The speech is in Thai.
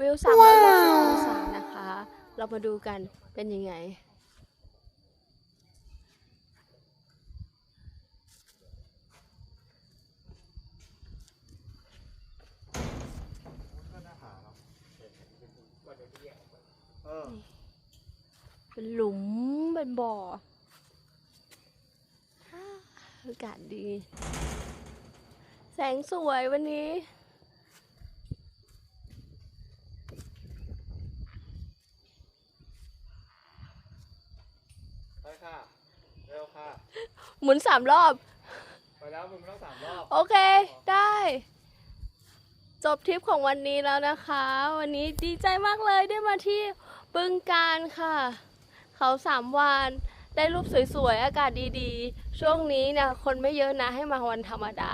วิว360องศานะคะ เรามาดูกันเป็นยังไง เป็นหลุม เป็นบ่อ อากาศดี แสงสวยวันนี้ ค่ะ เร็วค่ะ หมุนสามรอบ ไปแล้วมึงต้องสามรอบ โอเค ได้ จบทริปของวันนี้แล้วนะคะ วันนี้ดีใจมากเลยได้มาที่บึงการค่ะ เขาสามวันได้รูปสวยๆ อากาศดีๆ ช่วงนี้เนี่ยคนไม่เยอะนะให้มาวันธรรมดา